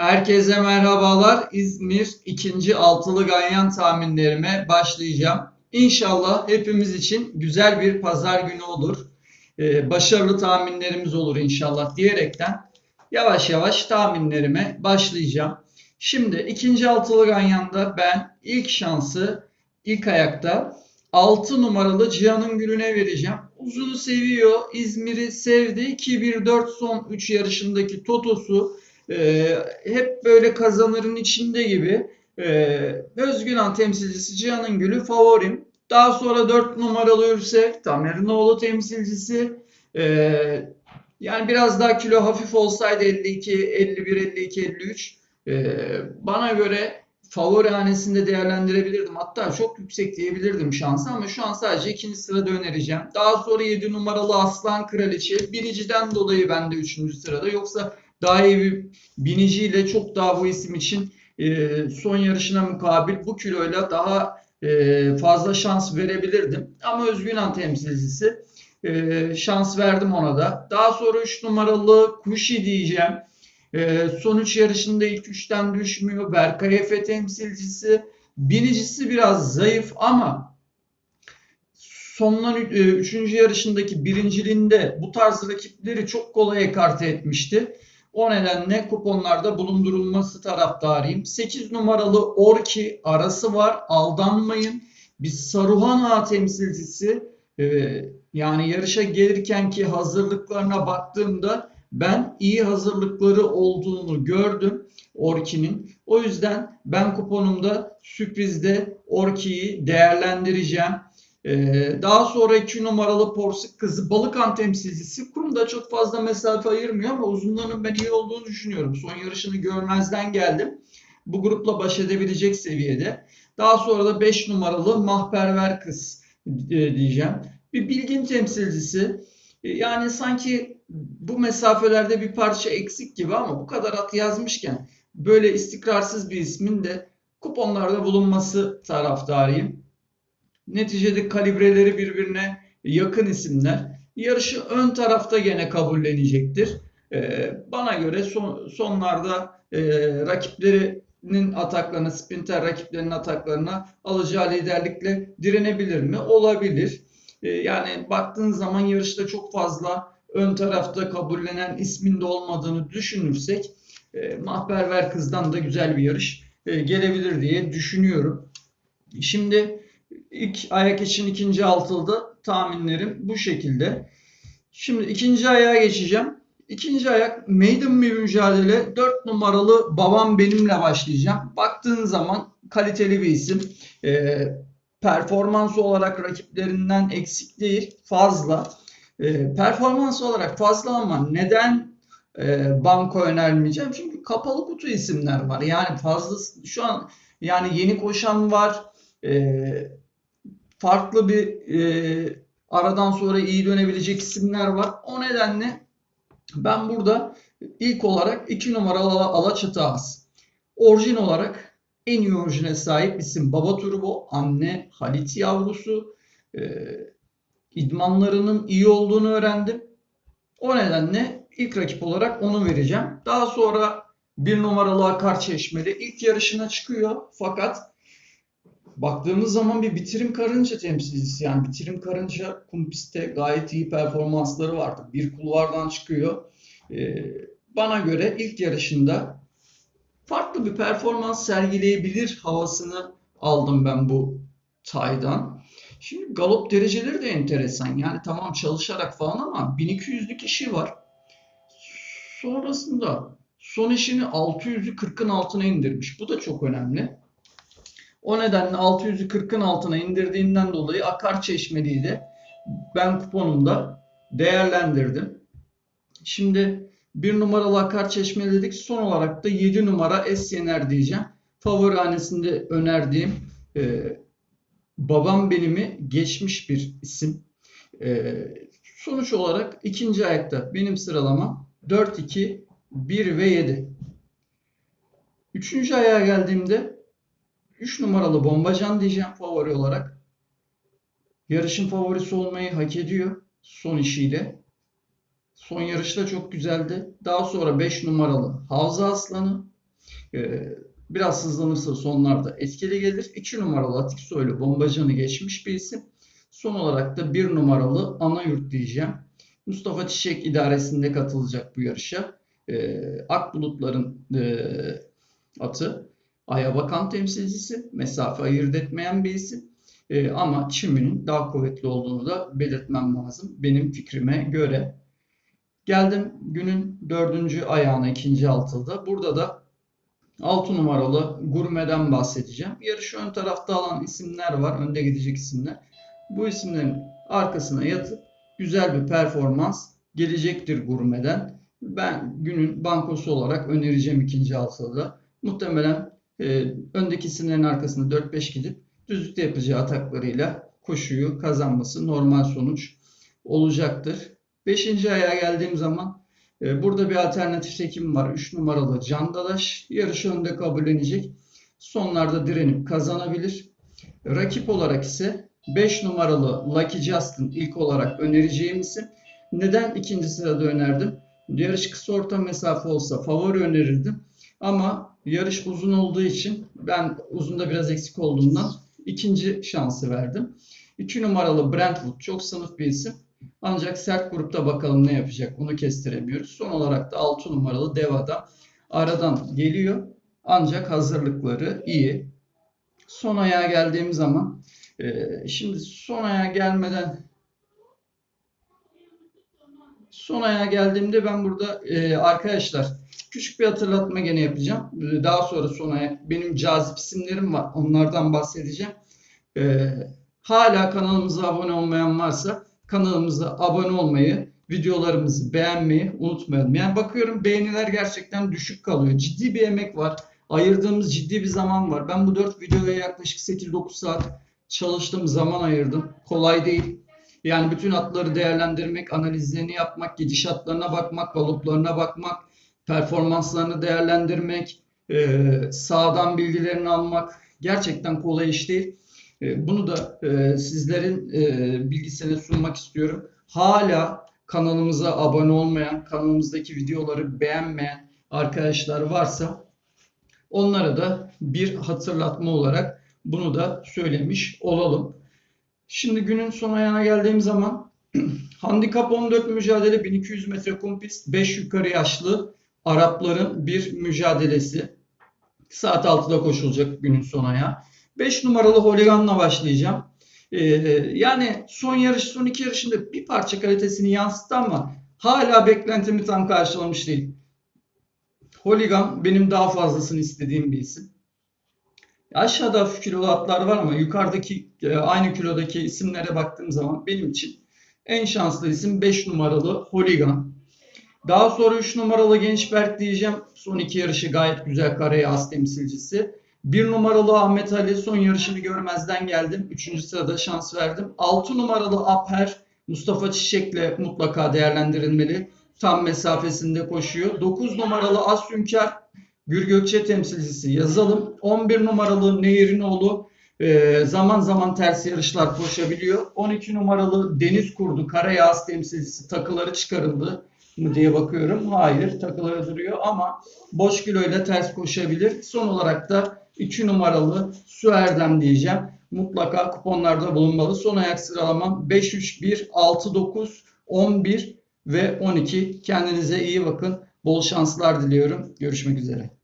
Herkese merhabalar. İzmir ikinci altılı ganyan tahminlerime başlayacağım. İnşallah hepimiz için güzel bir pazar günü olur. Ee, başarılı tahminlerimiz olur inşallah diyerekten yavaş yavaş tahminlerime başlayacağım. Şimdi ikinci altılı ganyanda ben ilk şansı ilk ayakta 6 numaralı Cihan'ın Gülü'ne vereceğim. Uzunu seviyor. İzmir'i sevdi. 2-1-4 son 3 yarışındaki Totosu ee, hep böyle kazanırın içinde gibi. Ee, Özgünan temsilcisi Cihan'ın Gülü favorim. Daha sonra 4 numaralı Ürsek, Tamerinoğlu temsilcisi. Ee, yani biraz daha kilo hafif olsaydı 52, 51, 52, 53. Ee, bana göre favori hanesinde değerlendirebilirdim. Hatta çok yüksek diyebilirdim şansı ama şu an sadece ikinci sırada önereceğim. Daha sonra 7 numaralı Aslan Kraliçe. Biriciden dolayı ben de 3. sırada. Yoksa daha iyi bir biniciyle çok daha bu isim için e, son yarışına mukabil bu kiloyla daha e, fazla şans verebilirdim. Ama Özgünan temsilcisi e, şans verdim ona da. Daha sonra 3 numaralı Kuşi diyeceğim. E, son 3 yarışında ilk 3'ten düşmüyor. Berkay Efe temsilcisi. Binicisi biraz zayıf ama sondan 3. yarışındaki birinciliğinde bu tarz rakipleri çok kolay ekarte etmişti. O nedenle kuponlarda bulundurulması taraftarıyım. 8 numaralı Orki arası var. Aldanmayın. Biz Saruhan Ağa temsilcisi e, yani yarışa gelirken ki hazırlıklarına baktığımda ben iyi hazırlıkları olduğunu gördüm Orki'nin. O yüzden ben kuponumda sürprizde Orki'yi değerlendireceğim. Ee, daha sonra 2 numaralı Porsuk kızı Balıkan temsilcisi kurumda çok fazla mesafe ayırmıyor ama uzunluğunun ben iyi olduğunu düşünüyorum. Son yarışını görmezden geldim. Bu grupla baş edebilecek seviyede. Daha sonra da 5 numaralı Mahperver kız e, diyeceğim. Bir bilgin temsilcisi. E, yani sanki bu mesafelerde bir parça eksik gibi ama bu kadar at yazmışken böyle istikrarsız bir ismin de kuponlarda bulunması taraftarıyım. Neticede kalibreleri birbirine yakın isimler. Yarışı ön tarafta gene kabullenecektir. Ee, bana göre son, sonlarda e, rakiplerinin ataklarına, sprinter rakiplerinin ataklarına alacağı liderlikle direnebilir mi? Olabilir. Ee, yani baktığın zaman yarışta çok fazla ön tarafta kabullenen ismin de olmadığını düşünürsek e, Mahperver Kız'dan da güzel bir yarış e, gelebilir diye düşünüyorum. Şimdi İlk ayak için ikinci altılda tahminlerim bu şekilde. Şimdi ikinci ayağa geçeceğim. İkinci ayak maiden bir mücadele. 4 numaralı babam benimle başlayacağım. Baktığın zaman kaliteli bir isim. E, performans olarak rakiplerinden eksik değil. Fazla. E, performans olarak fazla ama neden e, banko önermeyeceğim? Çünkü kapalı kutu isimler var. Yani fazla şu an yani yeni koşan var. E, farklı bir e, aradan sonra iyi dönebilecek isimler var. O nedenle ben burada ilk olarak 2 numaralı Alaçatı Ağız. Orijin olarak en iyi orijine sahip isim Baba Turbo, anne Halit yavrusu. E, idmanlarının iyi olduğunu öğrendim. O nedenle ilk rakip olarak onu vereceğim. Daha sonra bir numaralı Akar Çeşmeli ilk yarışına çıkıyor. Fakat baktığımız zaman bir bitirim karınca temsilcisi. Yani bitirim karınca kumpiste gayet iyi performansları vardı. Bir kulvardan çıkıyor. Ee, bana göre ilk yarışında farklı bir performans sergileyebilir havasını aldım ben bu taydan. Şimdi galop dereceleri de enteresan. Yani tamam çalışarak falan ama 1200'lük işi var. Sonrasında son işini 600'ü 40'ın altına indirmiş. Bu da çok önemli. O nedenle 640'ın altına indirdiğinden dolayı Akar Çeşmeli'yi de ben kuponumda değerlendirdim. Şimdi bir numaralı Akar Çeşmeli dedik. Son olarak da 7 numara Esyener diyeceğim. Favori hanesinde önerdiğim e, babam benimi geçmiş bir isim. E, sonuç olarak ikinci ayakta benim sıralama 4, 2, 1 ve 7. Üçüncü ayağa geldiğimde 3 numaralı Bombacan diyeceğim favori olarak. Yarışın favorisi olmayı hak ediyor son işiyle. Son yarışta çok güzeldi. Daha sonra 5 numaralı Havza Aslanı. Ee, biraz hızlanırsa sonlarda etkili gelir. 2 numaralı Atik Soylu bombacını geçmiş bir isim. Son olarak da 1 numaralı Anayurt diyeceğim. Mustafa Çiçek idaresinde katılacak bu yarışa. Ee, Akbulutların e, atı. Aya bakan temsilcisi. Mesafe ayırt etmeyen bir isim. Ee, ama çiminin daha kuvvetli olduğunu da belirtmem lazım. Benim fikrime göre. Geldim günün dördüncü ayağına ikinci altılda. Burada da 6 numaralı Gurme'den bahsedeceğim. Yarışı ön tarafta alan isimler var. Önde gidecek isimler. Bu isimlerin arkasına yatıp güzel bir performans gelecektir Gurme'den. Ben günün bankosu olarak önereceğim ikinci altılıda. Muhtemelen e, öndeki isimlerin arkasında 4-5 gidip düzlükte yapacağı ataklarıyla koşuyu kazanması normal sonuç olacaktır. Beşinci ayağa geldiğim zaman e, burada bir alternatif tekim var. 3 numaralı Can Dadaş yarışı önde kabullenecek. Sonlarda direnip kazanabilir. Rakip olarak ise 5 numaralı Lucky Justin ilk olarak önereceğim isim. Neden ikinci sırada önerdim? Yarış kısa orta mesafe olsa favori önerirdim. Ama yarış uzun olduğu için ben uzunda biraz eksik olduğundan ikinci şansı verdim. 2 numaralı Brentwood çok sınıf bir isim. Ancak sert grupta bakalım ne yapacak onu kestiremiyoruz. Son olarak da 6 numaralı Deva'da aradan geliyor. Ancak hazırlıkları iyi. Son ayağa geldiğim zaman e, şimdi son ayağa gelmeden son ayağa geldiğimde ben burada e, arkadaşlar küçük bir hatırlatma gene yapacağım. E, Daha sonra son ayak benim cazip isimlerim var. Onlardan bahsedeceğim. E, hala kanalımıza abone olmayan varsa kanalımıza abone olmayı, videolarımızı beğenmeyi unutmayalım. Yani bakıyorum beğeniler gerçekten düşük kalıyor. Ciddi bir emek var. Ayırdığımız ciddi bir zaman var. Ben bu 4 videoya yaklaşık 8-9 saat çalıştım, zaman ayırdım. Kolay değil. Yani bütün atları değerlendirmek, analizlerini yapmak, gidişatlarına bakmak, galoplarına bakmak, performanslarını değerlendirmek, e, sağdan bilgilerini almak gerçekten kolay iş değil. E, Bunu da e, sizlerin bilgisine sunmak istiyorum. Hala kanalımıza abone olmayan, kanalımızdaki videoları beğenmeyen arkadaşlar varsa onlara da bir hatırlatma olarak bunu da söylemiş olalım. Şimdi günün son ayağına geldiğim zaman handikap 14 mücadele 1200 metre kum pist 5 yukarı yaşlı Arapların bir mücadelesi. Saat 6'da koşulacak günün son ayağı. 5 numaralı Holigan'la başlayacağım. Ee, yani son yarış, son iki yarışında bir parça kalitesini yansıttı ama hala beklentimi tam karşılamış değil. Holigan benim daha fazlasını istediğim bir isim. Aşağıda hafif kilolu atlar var ama yukarıdaki e, aynı kilodaki isimlere baktığım zaman benim için en şanslı isim 5 numaralı Holigan. Daha sonra 3 numaralı Gençberk diyeceğim. Son iki yarışı gayet güzel kareye az temsilcisi. 1 numaralı Ahmet Ali son yarışını görmezden geldim. 3. sırada şans verdim. 6 numaralı Aper Mustafa Çiçek'le mutlaka değerlendirilmeli. Tam mesafesinde koşuyor. 9 numaralı Asyünkar Gür Gökçe temsilcisi yazalım. 11 numaralı Nehirinoğlu e, zaman zaman ters yarışlar koşabiliyor. 12 numaralı Deniz Kurdu Karayağız temsilcisi takıları çıkarıldı mı diye bakıyorum. Hayır takıları duruyor ama boş kiloyla ters koşabilir. Son olarak da 2 numaralı Su Erdem diyeceğim. Mutlaka kuponlarda bulunmalı. Son ayak sıralamam 5, 3, 1, 6, 9, 11 ve 12. Kendinize iyi bakın. Bol şanslar diliyorum. Görüşmek üzere.